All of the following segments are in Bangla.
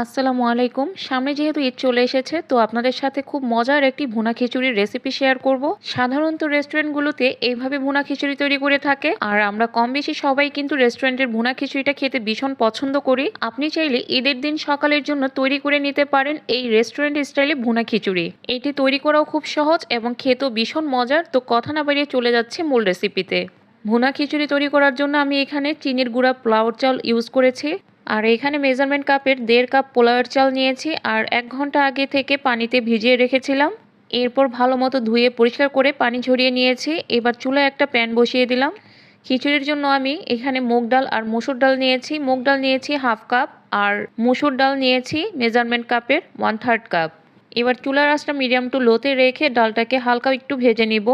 আসসালামু আলাইকুম। সামনে যেহেতু ঈদ চলে এসেছে, তো আপনাদের সাথে খুব মজার একটি ভুনা খিচুড়ির রেসিপি শেয়ার করব। সাধারণত রেস্টুরেন্টগুলোতে এইভাবে ভুনা খিচুড়ি তৈরি করে থাকে, আর আমরা কম বেশি সবাই কিন্তু রেস্টুরেন্টের ভুনা খিচুড়িটা খেতে ভীষণ পছন্দ করি। আপনি চাইলে ঈদের দিন সকালের জন্য তৈরি করে নিতে পারেন এই রেস্টুরেন্ট স্টাইলে ভুনা খিচুড়ি। এটি তৈরি করাও খুব সহজ এবং খেতেও ভীষণ মজার, তো কথা না বাড়িয়ে চলে যাচ্ছে মূল রেসিপিতে ভুনা খিচুড়ি তৈরি করার জন্য আমি এখানে চিনির গুঁড়া ফ্লাওয়ার চাল ইউজ করেছি। আর এখানে মেজারমেন্ট কাপের দেড় কাপ পোলাওয়ের চাল নিয়েছি আর এক ঘণ্টা আগে থেকে পানিতে ভিজিয়ে রেখেছিলাম। এরপর ভালো মতো ধুয়ে পরিষ্কার করে পানি ঝরিয়ে নিয়েছি। এবার চুলায় একটা প্যান বসিয়ে দিলাম। খিচুড়ির জন্য আমি এখানে মুগ ডাল আর মুসুর ডাল নিয়েছি। মুগ ডাল নিয়েছি হাফ কাপ আর মুসুর ডাল নিয়েছি মেজারমেন্ট কাপের ওয়ান থার্ড কাপ এবার চুলার আঁচটা মিডিয়াম টু লোতে রেখে ডালটাকে হালকা একটু ভেজে নিব।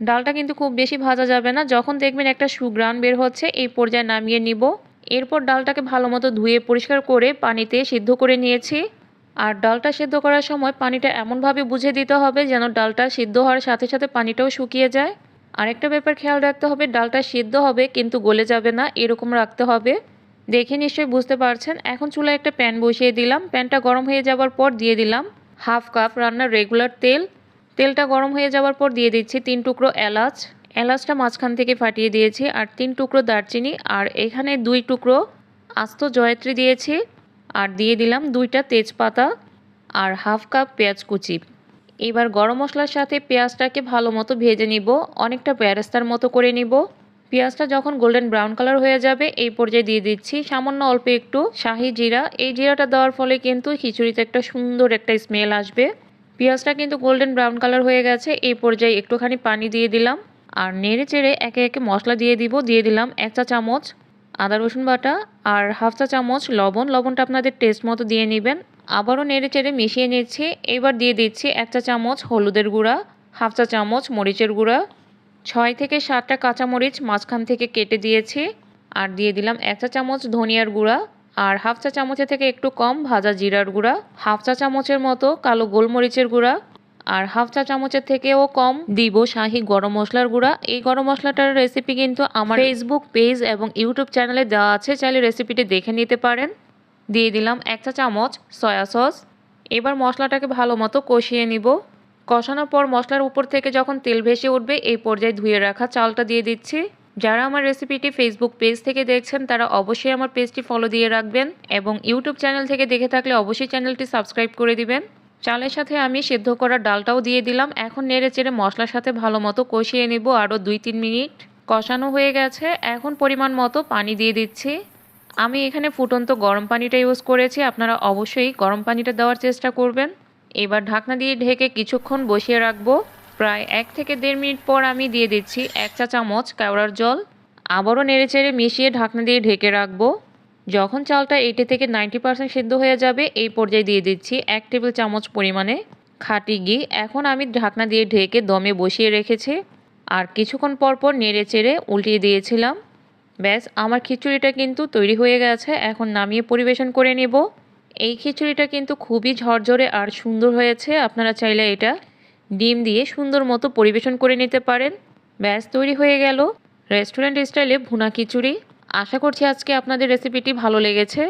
ডালটা কিন্তু খুব বেশি ভাজা যাবে না। যখন দেখবেন একটা সুগ্রান বের হচ্ছে, এই পর্যায়ে নামিয়ে নিব। এরপর ডালটাকে ভালো মতো ধুয়ে পরিষ্কার করে পানিতে সিদ্ধ করে নিয়েছি। আর ডালটা সিদ্ধ করার সময় পানিটা এমনভাবে বুঝে দিতে হবে যেন ডালটা সিদ্ধ হওয়ার সাথে সাথে পানিটাও শুকিয়ে যায়। আরেকটা ব্যাপার খেয়াল রাখতে হবে, ডালটা সিদ্ধ হবে কিন্তু গলে যাবে না, এরকম রাখতে হবে। দেখে নিশ্চয়ই বুঝতে পারছেন, এখন চুলায় একটা প্যান বসিয়ে দিলাম। প্যানটা গরম হয়ে যাওয়ার পর দিয়ে দিলাম হাফ কাপ রান্নার রেগুলার তেল। তেলটা গরম হয়ে যাওয়ার পর দিয়ে দিচ্ছি তিন টুকরো এলাচ। এলাচটা মাঝখান থেকে ফাটিয়ে দিয়েছি আর তিন টুকরো দারচিনি আর এখানে দুই টুকরো আস্ত জয়ত্রী দিয়েছি আর দিয়ে দিলাম দুইটা তেজপাতা আর হাফ কাপ পেঁয়াজ কুচি। এবার গরম মশলার সাথে পেঁয়াজটাকে ভালো মতো ভেজে নিব, অনেকটা প্যারেস্তার মতো করে নিব। পেঁয়াজটা যখন গোল্ডেন ব্রাউন কালার হয়ে যাবে, এই পর্যায়ে দিয়ে দিচ্ছি সামান্য অল্প একটু শাহি জিরা। এই জিরাটা দেওয়ার ফলে কিন্তু খিচুড়িতে একটা সুন্দর একটা স্মেল আসবে। পেঁয়াজটা কিন্তু গোল্ডেন ব্রাউন কালার হয়ে গেছে, এই পর্যায়ে একটুখানি পানি দিয়ে দিলাম। আর নেড়ে চেড়ে একে একে মশলা দিয়ে দিব, দিয়ে দিলাম এক চা চামচ আদা রসুন বাটা আর হাফ চা চামচ লবণ। লবণটা আপনাদের টেস্ট মতো দিয়ে নেবেন। আবারও নেড়ে চেড়ে মিশিয়ে নিচ্ছি। এবার দিয়ে দিচ্ছি এক চা চামচ হলুদের গুঁড়া, হাফ চা চামচ মরিচের গুঁড়া, ছয় থেকে সাতটা কাঁচামরিচ মাঝখান থেকে কেটে দিয়েছি আর দিয়ে দিলাম এক চা চামচ ধনিয়ার গুঁড়া আর হাফ চা চামচের থেকে একটু কম ভাজা জিরার গুঁড়া, হাফ চা চামচের মতো কালো গোলমরিচের গুঁড়া আর হাফ চা চামচের থেকেও কম দিব শাহি গরম মশলার গুঁড়া। এই গরম মশলাটার রেসিপি কিন্তু আমার ফেসবুক পেজ এবং ইউটিউব চ্যানেলে দেওয়া আছে, চাইলে রেসিপিটি দেখে নিতে পারেন। দিয়ে দিলাম এক চা চামচ সয়া সস এবার মশলাটাকে ভালো মতো কষিয়ে নিব। কষানোর পর মশলার উপর থেকে যখন তেল ভেসে উঠবে, এই পর্যায়ে ধুয়ে রাখা চালটা দিয়ে দিচ্ছি। যারা আমার রেসিপিটি ফেসবুক পেজ থেকে দেখছেন, তারা অবশ্যই আমার পেজটি ফলো দিয়ে রাখবেন এবং ইউটিউব চ্যানেল থেকে দেখে থাকলে অবশ্যই চ্যানেলটি সাবস্ক্রাইব করে দিবেন। চালের সাথে আমি সেদ্ধ করা ডালটাও দিয়ে দিলাম। এখন নেড়ে চেড়ে মশলার সাথে ভালো মতো কষিয়ে নেব। আরও দুই তিন মিনিট। কষানো হয়ে গেছে। এখন পরিমাণ মতো পানি দিয়ে দিচ্ছি। আমি এখানে ফুটন্ত গরম পানিটা ইউজ করেছি। আপনারা অবশ্যই গরম পানিটা দেওয়ার চেষ্টা করবেন। এবার ঢাকনা দিয়ে ঢেকে কিছুক্ষণ বসিয়ে রাখব। প্রায় এক থেকে দেড় মিনিট পর আমি দিয়ে দিচ্ছি এক চা চামচ কেওড়ার জল। আবারও নেড়ে চেড়ে মিশিয়ে ঢাকনা দিয়ে ঢেকে রাখব। যখন চালটা এইটি থেকে নাইনটি পার্সেন্ট সিদ্ধ হয়ে যাবে, এই পর্যায়ে দিয়ে দিচ্ছি এক টেবিল চামচ পরিমাণে খাটি ঘি। এখন আমি ঢাকনা দিয়ে ঢেকে দমে বসিয়ে রেখেছি। আর কিছুক্ষণ পর পর নেড়ে চেড়ে উল্টিয়ে দিয়েছিলাম। ব্যাস, আমার খিচুড়িটা কিন্তু তৈরি হয়ে গেছে। এখন নামিয়ে পরিবেশন করে নেব। এই খিচুড়িটা কিন্তু খুবই ঝরঝরে আর সুন্দর হয়েছে। আপনারা চাইলে এটা ডিম দিয়ে সুন্দর মতো পরিবেশন করে নিতে পারেন। ব্যাস, তৈরি হয়ে গেল রেস্টুরেন্ট স্টাইলে ভুনা খিচুড়ি। আশা করছি আজকে আপনাদের রেসিপিটি ভালো লেগেছে।